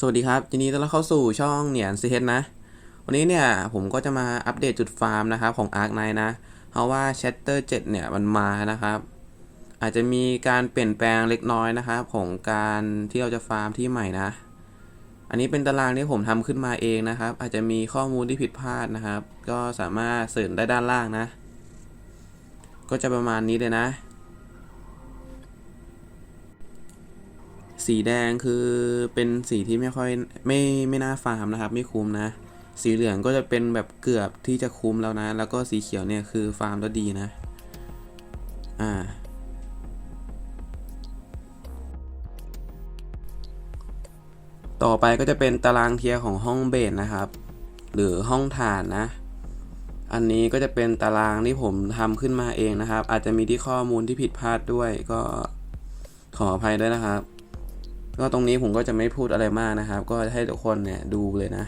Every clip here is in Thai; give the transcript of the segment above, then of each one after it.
สวัสดีครับยินดีต้อนรับเข้าสู่ช่องเหนียนซีเฮดนะ วันนี้เนี่ยผมก็จะมาอัปเดตจุดฟาร์มนะครับของ Ark Knight นะ เพราะว่า Shatter 7 เนี่ยมันมานะครับ อาจจะมีการเปลี่ยนแปลงเล็กน้อยนะครับ ของการที่เราจะฟาร์มที่ใหม่นะ อันนี้เป็นตารางที่ผมทำขึ้นมาเองนะครับ อาจจะมีข้อมูลที่ผิดพลาดนะครับ ก็สามารถเสริมได้ด้านล่างนะ ก็จะประมาณนี้เลยนะ สีแดงคือเป็นสีที่ไม่ค่อยไม่ไม่น่าฟาร์มนะครับ ไม่คุ้มนะ สีเหลืองก็จะเป็นแบบเกือบที่จะคุ้มแล้วนะ แล้วก็สีเขียวเนี่ยคือฟาร์มแล้วดีนะ อ่า ต่อไปก็จะเป็นตารางเทียร์ของห้องเบสนะครับ หรือห้องฐานนะ อันนี้ก็จะเป็นตารางที่ผมทำขึ้นมาเองนะครับ อาจจะมีที่ข้อมูลที่ผิดพลาดด้วยก็ขออภัยด้วยนะครับ ก็ตรงนี้ผมก็จะไม่พูดอะไรมากนะครับ ก็ให้ทุกคนเนี่ยดูเลยนะ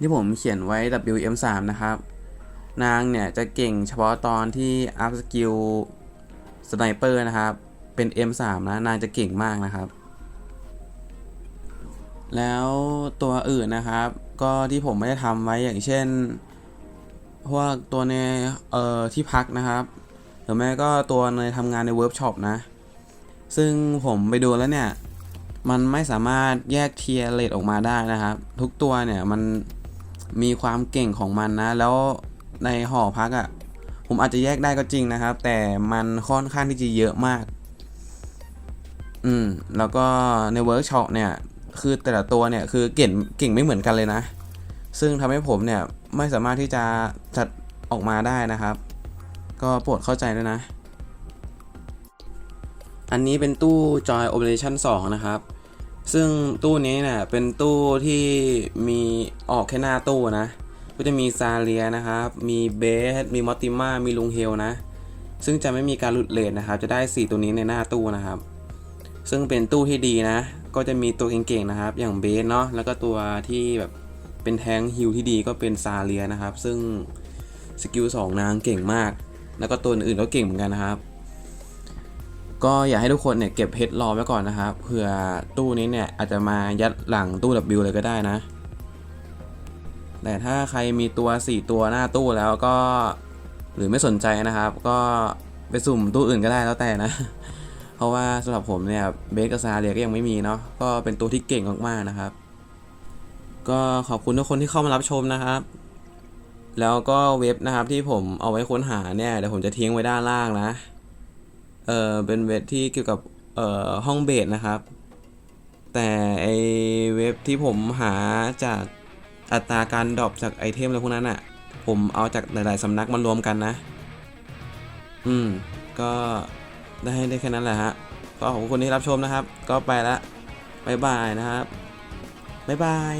ที่ผมเขียนไว้ WM3 นะครับ นางเนี่ยจะเก่งเฉพาะตอนที่อัพสกิลสไนเปอร์นะครับ เป็น M3 นะนางจะเก่งมากนะครับ แล้วตัวอื่นนะครับ ก็ที่ผมไม่ได้ทำไว้อย่างเช่นพวกตัวในเอ่อที่พักนะครับหรือแม่ก็ตัวในทำงานในเวิร์กช็อปนะ ซึ่งผมไปดูแล้วเนี่ย มันไม่สามารถแยกเทียร์เลทออกมาได้นะครับ ทุกตัวเนี่ยมัน มีความเก่งของมันนะ แล้วในหอพักอะ่ะ ผมอาจจะแยกได้ก็จริงนะครับ แต่มันค่อนข้างที่จะเยอะมาก อืม แล้วก็ในเวิร์กช็อปเนี่ย คือแต่ละตัวเนี่ยคือเก่งเก่งไม่เหมือนกันเลยนะ ซึ่งทำให้ผมเนี่ยไม่สามารถที่จะจัดออกมาได้นะครับ ก็โปรดเข้าใจด้วยนะ อันนี้เป็นตู้ Joy Operation 2 นะครับ ซึ่งตู้นี้เนี่ยเป็นตู้ที่มีออกแค่หน้าตู้นะ ก็จะมีซาเลียนะครับ มีเบส มีมอตติมามีลุงเฮลนะ ซึ่งจะไม่มีการหลุดเลทนะครับ จะได้ 4 ตัวนี้ในหน้าตู้นะครับ ซึ่งเป็นตู้ที่ดีนะ ก็จะมีตัวเก่งๆนะครับ อย่างเบสเนาะ แล้วก็ตัวที่แบบเป็นแทงฮิลที่ดีก็เป็นซาเลียนะครับ ซึ่งสกิล2นางเก่งมาก แล้วก็ตัวอื่นๆก็เก่งเหมือนกันนะครับ ก็อยากให้ทุกคนเนี่ยเก็บเพชรรอไว้ก่อนนะครับเผื่อตู้นี้เนี่ยอาจจะมายัดหลังตู้ W เลยก็ได้นะ แต่ถ้าใครมีตัว 4 ตัวหน้าตู้แล้วก็หรือไม่สนใจนะครับ ก็ไปสุ่มตู้อื่นก็ได้แล้วแต่นะ เพราะว่าสำหรับผมเนี่ยเบสกับซาเรียก็ยังไม่มีเนาะก็เป็นตัวที่เก่งมากๆนะครับ ก็ขอบคุณทุกคนที่เข้ามารับชมนะครับแล้วก็เว็บนะครับที่ผมเอาไว้ค้นหาเนี่ยเดี๋ยวผมจะทิ้งไว้ด้านล่างนะ เออเป็นเว็บที่เกี่ยวกับเอ่อห้องเบสนะครับ แต่ไอเว็บที่ผมหาจากอัตราการดรอปจากไอเทมอะไรพวกนั้นอะ่ะ ผมเอาจากหลาย ๆสำนักมารวมกันนะ อืม ก็ได้ได้แค่นั้นแหละฮะ ก็ขอบคุณที่รับชมนะครับ ก็ไปละบายบายนะครับบายบาย